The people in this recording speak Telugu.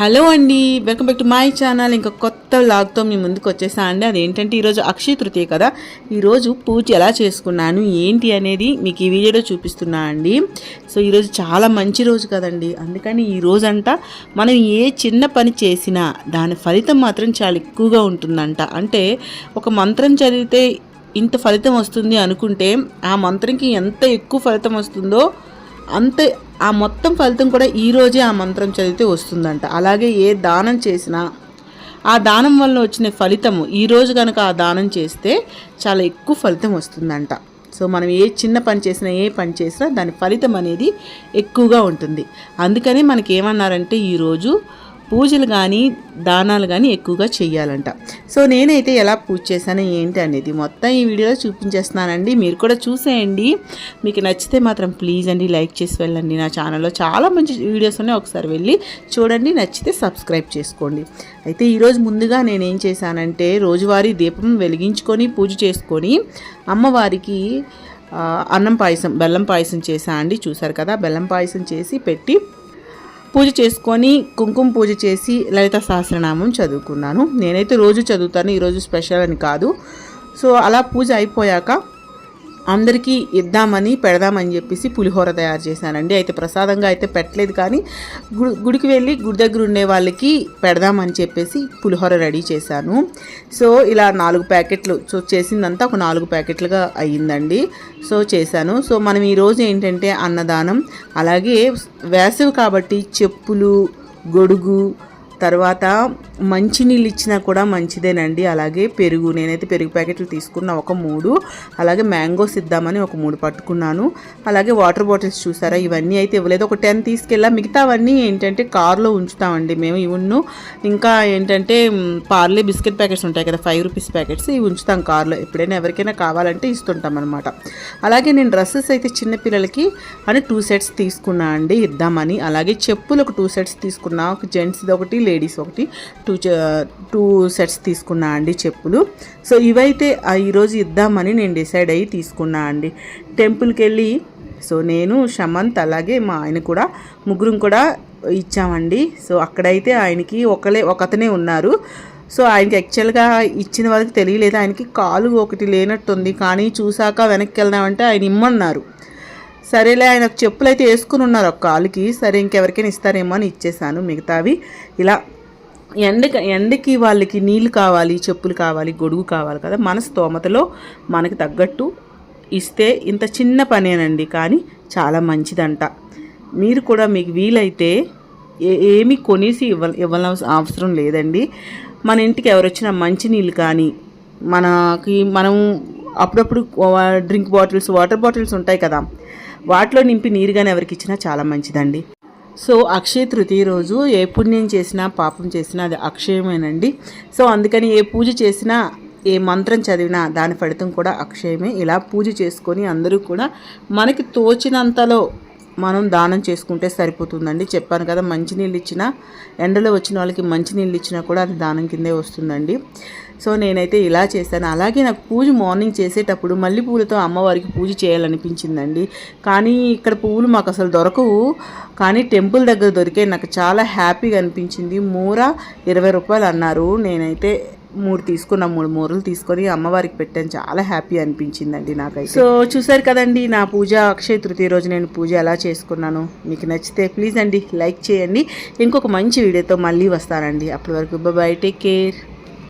హలో అండి welcome back to my channel. ఇంకా కొత్త లాగ్తో మీ ముందుకు వచ్చేసా అండి. అదేంటంటే ఈరోజు అక్షయ తృతీయ కదా. ఈరోజు పూజ ఎలా చేసుకున్నాను ఏంటి అనేది మీకు ఈ వీడియోలో చూపిస్తున్నా అండి. సో ఈరోజు చాలా మంచి రోజు కదండి. అందుకని ఈ రోజంట మనం ఏ చిన్న పని చేసినా దాని ఫలితం మాత్రం చాలా ఎక్కువగా ఉంటుందంట. అంటే ఒక మంత్రం చదివితే ఇంత ఫలితం వస్తుంది అనుకుంటే ఆ మంత్రంకి ఎంత ఎక్కువ ఫలితం వస్తుందో అంతే ఆ మొత్తం ఫలితం కూడా ఈ రోజే ఆ మంత్రం చదివితే వస్తుందంట. అలాగే ఏ దానం చేసినా ఆ దానం వల్ల వచ్చిన ఫలితము ఈరోజు కనుక ఆ దానం చేస్తే చాలా ఎక్కువ ఫలితం వస్తుందంట. సో మనం ఏ చిన్న పని చేసినా ఏ పని చేసినా దాని ఫలితం అనేది ఎక్కువగా ఉంటుంది. అందుకని మనకి ఏమన్నారంటే ఈరోజు పూజలు కానీ దానాలు కానీ ఎక్కువగా చేయాలంట సో నేనైతే ఎలా పూజ చేశాను ఏంటి అనేది మొత్తం ఈ వీడియోలో చూపించేస్తున్నానండి. మీరు కూడా చూసేయండి. మీకు నచ్చితే మాత్రం ప్లీజ్ అండి లైక్ చేసి వెళ్ళండి. నా ఛానల్లో చాలా మంచి వీడియోస్ ఉన్నాయి. ఒకసారి వెళ్ళి చూడండి నచ్చితే సబ్స్క్రైబ్ చేసుకోండి. అయితే ఈరోజు ముందుగా నేనేం చేశానంటే రోజువారీ దీపం వెలిగించుకొని పూజ చేసుకొని అమ్మవారికి అన్నం పాయసం బెల్లం పాయసం చేసా అండి. చూసారు కదా బెల్లం పాయసం చేసి పెట్టి పూజ చేసుకొని కుంకుమ పూజ చేసి లలిత సహస్రనామం చదువుకున్నాను. నేనైతే రోజు చదువుతాను ఈరోజు స్పెషల్ అని కాదు. సో అలా పూజ అయిపోయాక అందరికీ ఇద్దామని పెడదామని చెప్పేసి పులిహోర తయారు చేశానండి. అయితే ప్రసాదంగా అయితే పెట్టలేదు కానీ గుడి గుడికి వెళ్ళి గుడి దగ్గర ఉండే వాళ్ళకి పెడదామని చెప్పేసి పులిహోర రెడీ చేశాను. సో ఇలా నాలుగు ప్యాకెట్లు సో చేసిందంతా ఒక నాలుగు ప్యాకెట్లుగా అయ్యిందండి. సో చేశాను. సో మనం ఈరోజు ఏంటంటే అన్నదానం అలాగే వేసవి కాబట్టి చెప్పులు గొడుగు తర్వాత మంచినీళ్ళు ఇచ్చినా కూడా మంచిదేనండి. అలాగే పెరుగు నేనైతే పెరుగు ప్యాకెట్లు తీసుకున్న ఒక మూడు. అలాగే మ్యాంగోస్ ఇద్దామని ఒక మూడు పట్టుకున్నాను. అలాగే వాటర్ బాటిల్స్ చూసారా? ఇవన్నీ అయితే ఇవ్వలేదు. ఒక టెన్ తీసుకెళ్ళా. మిగతావన్నీ ఏంటంటే కార్లో ఉంచుతామండి మేము. ఇవన్ను ఇంకా ఏంటంటే పార్లే బిస్కెట్ ప్యాకెట్స్ ఉంటాయి కదా ఫైవ్ రూపీస్ ప్యాకెట్స్ ఇవి ఉంచుతాం కారులో. ఎప్పుడైనా ఎవరికైనా కావాలంటే ఇస్తుంటాం అనమాట అలాగే నేను డ్రెస్సెస్ అయితే చిన్నపిల్లలకి అని టూ సెట్స్ తీసుకున్నా అండి. ఇద్దామని. అలాగే చెప్పులు ఒక టూ సెట్స్ తీసుకున్నా. ఒక జెంట్స్ది ఒకటి లేడీస్ ఒకటి టూ టూ సెట్స్ తీసుకున్నా అండి చెప్పులు. సో ఇవైతే ఆ ఈరోజు ఇద్దామని నేను డిసైడ్ అయ్యి తీసుకున్నా అండి. టెంపుల్కి వెళ్ళి సో నేను షమంత్ అలాగే మా ఆయన కూడా ముగ్గురం కూడా ఇచ్చామండి. సో అక్కడైతే ఆయనకి ఒకలే ఒకతనే ఉన్నారు. సో ఆయనకి యాక్చువల్గా ఇచ్చిన వాళ్ళకి తెలియలేదు. ఆయనకి కాలు ఒకటి లేనట్టుంది. కానీ చూసాక వెనక్కి వెళ్దామంటే ఆయన ఇమ్మన్నారు. సరేలే ఆయన చెప్పులు అయితే వేసుకుని ఉన్నారు ఒక కాలుకి సరే ఇంకెవరికైనా ఇస్తారేమో అని ఇచ్చేసాను మిగతావి. ఇలా ఎండకి ఎండకి వాళ్ళకి నీళ్ళు కావాలి చెప్పులు కావాలి గొడుగు కావాలి కదా మన స్తోమతలో మనకి తగ్గట్టు ఇస్తే ఇంత చిన్న పనేనండి కానీ చాలా మంచిదంట. మీరు కూడా మీకు వీలైతే ఏ ఏమి కొనేసి ఇవ్వ ఇవ్వాల్సిన అవసరం లేదండి. మన ఇంటికి ఎవరు వచ్చినా మంచినీళ్ళు కానీ మనకి మనం అప్పుడప్పుడు డ్రింక్ బాటిల్స్ వాటర్ బాటిల్స్ ఉంటాయి కదా వాటిలో నింపి నీరుగానే ఎవరికి ఇచ్చినా చాలా మంచిదండి. సో అక్షయ తృతీయ రోజు ఏ పుణ్యం చేసినా పాపం చేసినా అది అక్షయమేనండి. సో అందుకని ఏ పూజ చేసినా ఏ మంత్రం చదివినా దాని ఫలితం కూడా అక్షయమే. ఇలా పూజ చేసుకొని అందరూ కూడా మనకి తోచినంతలో మనం దానం చేసుకుంటే సరిపోతుందండి. చెప్పాను కదా మంచినీళ్ళు ఇచ్చినా ఎండలో వచ్చిన వాళ్ళకి మంచినీళ్ళు ఇచ్చినా కూడా అది దానం కిందే వస్తుందండి. సో నేనైతే ఇలా చేశాను. అలాగే నాకు పూజ మార్నింగ్ చేసేటప్పుడు మల్లెపూలతో అమ్మవారికి పూజ చేయాలనిపించిందండి. కానీ ఇక్కడ పువ్వులు మాకు అసలు దొరకవు. కానీ టెంపుల్ దగ్గర దొరికే నాకు చాలా హ్యాపీగా అనిపించింది. మూర ఇరవై రూపాయలు అన్నారు. నేనైతే మూడు తీసుకున్న మూడు మూరలు తీసుకొని అమ్మవారికి పెట్టాను. చాలా హ్యాపీ అనిపించిందండి నాకైతే. సో చూసారు కదండి నా పూజ అక్షయ తృతీయ రోజు నేను పూజ ఎలా చేసుకున్నాను? మీకు నచ్చితే ప్లీజ్ అండి లైక్ చేయండి. ఇంకొక మంచి వీడియోతో మళ్ళీ వస్తానండి. అప్పటి వరకు బాయ్ టేక్ కేర్.